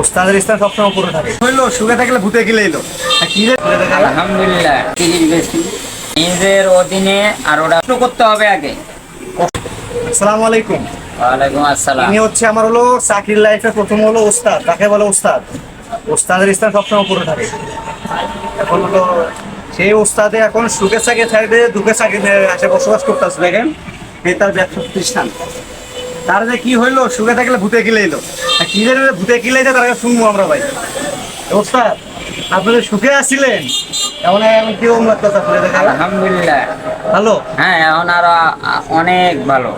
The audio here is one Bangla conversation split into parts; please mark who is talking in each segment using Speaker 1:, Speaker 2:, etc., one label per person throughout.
Speaker 1: ওস্তাদের স্থান সবসময় পুরো থাকে। হইল সুখে থাকলে ভূতে গিলে এলো। কি
Speaker 2: আলহামদুলিল্লাহ তিরিশ বেশি নিজের অধীনে আর প্রশ্ন করতে হবে আগে।
Speaker 1: আসসালামু আলাইকুম।
Speaker 2: ওয়ালাইকুম আসসালাম।
Speaker 1: ইনি হচ্ছে আমার হলো চাকরির লাইফে প্রথম হলো ওস্তাদ তাকে বলে ওস্তাদ। ওস্তাদের স্থান সবসময় পুরো থাকে। এখন হলো সেই ওস্তাদে এখন সুখে চাকরি থাকবে দুঃখে চাকরি আসে বসবাস করতেছে। দেখেন তার ব্যবসা প্রতিষ্ঠান। তার যে কি হইল সুখে থাকলে ভূতে গিলে এলো কি ভূতে যায় তার শুনব আমরা ভাই। ওস্তাদ আপনি সুখে আসছিলেন
Speaker 2: আলহামদুলিল্লাহ।
Speaker 1: ভালো?
Speaker 2: হ্যাঁ এখন আরও অনেক ভালো।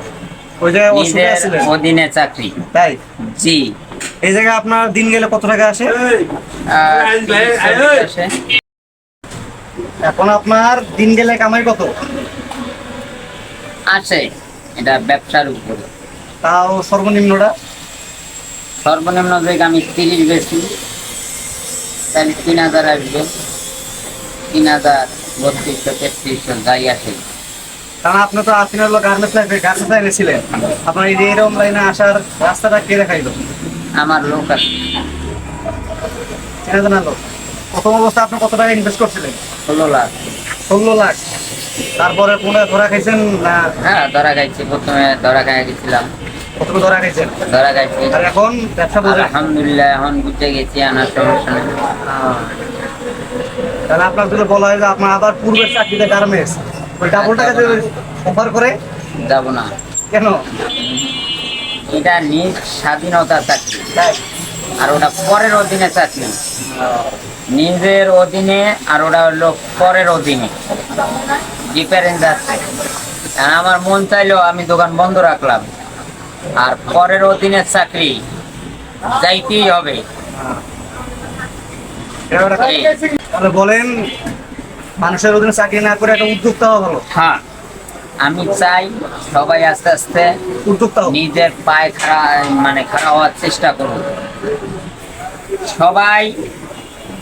Speaker 1: ওই জায়গায় ও আসছিলেন
Speaker 2: অধীনে চাকরি।
Speaker 1: তাই?
Speaker 2: জি।
Speaker 1: এই জায়গায় আপনার দিন গেলে কত টাকা আসে?
Speaker 2: আসে।
Speaker 1: এখন আপনার দিন গেলে কামাই কত?
Speaker 2: আছে। এটা ব্যবসার উপরে।
Speaker 1: তাও সর্বনিম্নটা?
Speaker 2: সর্বনিম্ন থেকে আমি তিরিশ বেশি তাহলে তিন হাজার আসবে। তিন হাজার বত্রিশশো তেত্রিশশো যাই আসে।
Speaker 1: কারণ আপনি তো আপনি হলো গার্মেন্টস লাইফে গার্মেন্টস লাইনে ছিলেন। আপনার এই এরকম লাইনে আসার রাস্তাটা কে দেখাইলো?
Speaker 2: আমার লোক আছে।
Speaker 1: চেনা জানা লোক? প্রথম অবস্থা আপনি কত টাকা ইনভেস্ট করছিলেন?
Speaker 2: ষোলো লাখ।
Speaker 1: ষোলো লাখ। তারপরে কোনো ধরা খাইছেন না?
Speaker 2: হ্যাঁ ধরা খাইছি। প্রথমে ধরা খাই গেছিলাম।
Speaker 1: ধরা
Speaker 2: ধরা
Speaker 1: আর এখন ব্যবসা বোঝেন
Speaker 2: আলহামদুলিল্লাহ এখন বুঝে গেছি আনার সমস্যা নেই।
Speaker 1: তাহলে আপনার যদি বলা হয় যে আপনার আবার পূর্বের চাকরিতে গার্মেন্টস ওই ডাবল টাকা অফার করে?
Speaker 2: যাব না।
Speaker 1: কেন?
Speaker 2: এটা নিজ স্বাধীনতা চাকরি। আর ওটা পরের অধীনে চাকরি। নিজের অধীনে আর ওটা হলো পরের অধীনে। ডিফারেন্স আছে। আর আমার মন চাইলেও আমি দোকান বন্ধ রাখলাম। আর পরের অধীনে চাকরি যাইতেই হবে।
Speaker 1: তাহলে বলেন মানুষের অধীনে চাকরি না করে একটা উদ্যোক্তা হওয়া ভালো।
Speaker 2: হ্যাঁ আমি চাই সবাই আস্তে আস্তে
Speaker 1: উদ্যোক্তা
Speaker 2: নিজের পায়ে খাড়া মানে খাড়া হওয়ার চেষ্টা করুন সবাই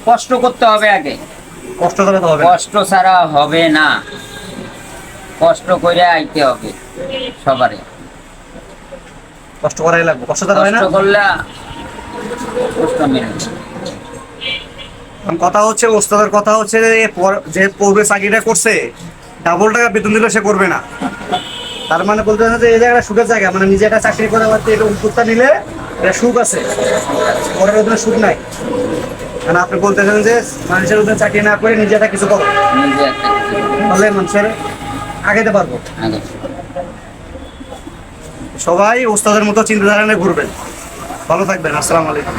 Speaker 2: কষ্ট করতে হবে আগে।
Speaker 1: কষ্ট করে হবে
Speaker 2: কষ্ট ছাড়া হবে না। কষ্ট করে আইতে হবে সবারই
Speaker 1: কষ্ট করাই লাগবে। কষ্ট তারা হয় না?
Speaker 2: কষ্ট
Speaker 1: এখন কথা হচ্ছে ওস্তাদের কথা হচ্ছে যে পূর্বে চাকরিটা করছে ডাবল টাকা বেতন দিলে সে করবে না। তার মানে বলতে চাচ্ছে এই জায়গাটা সুখের জায়গা। মানে নিজে একটা চাকরি করে আবার এটা উদ্যোক্তা নিলে এটা সুখ আছে। পরের অধীনে সুখ নাই। মানে আপনি বলতে চান যে মানুষের অধীনে চাকরি না করে নিজে একটা কিছু করো। তাহলে মানুষের আগাইতে পারব। সবাই ওস্তাদের মতো চিন্তাধারা নিয়ে ঘুরবেন। ভালো থাকবেন আসসালামু আলাইকুম।